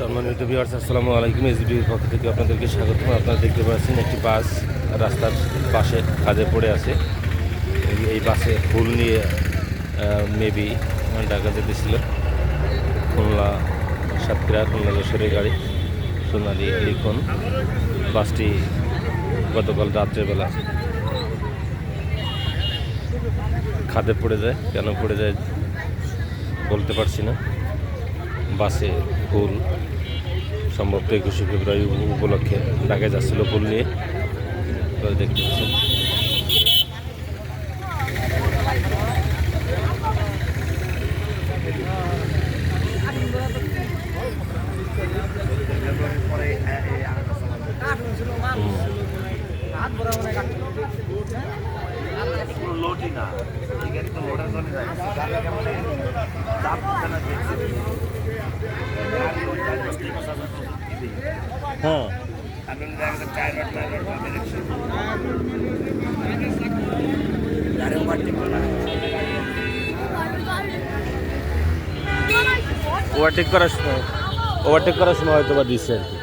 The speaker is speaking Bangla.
সম্মানিত বিহার্স আসসালামু আলাইকুম। এসবির পক্ষ থেকে আপনাদেরকে স্বাগত আপনারা দেখতে পাচ্ছেন একটি বাস রাস্তার পাশে কাজে পড়ে আছে। এই- এই বাসে ফুল নিয়ে মেবি ঢাকা যেতেছিল খুলনা সাতক্ষীরা, খুলনা যশোরের গাড়ি, সোনালি লিখন। বাসটি গতকাল রাত্রেবেলা খাদে পড়ে যায়, কেন পড়ে যায় বলতে পারছি না। বাসে ফুল। সম্ভবত একুশে ফেব্রুয়ারি উপ- উপলক্ষে ঢাকায় যাচ্ছিল ফুল নিয়ে। দেখতে লোডই না। ঠিক আছে, তো লোডের জন্য করা ওভারটেক করার সময় ওভারটেক করার সময় হয়তো বা দিচ্ছে আর কি।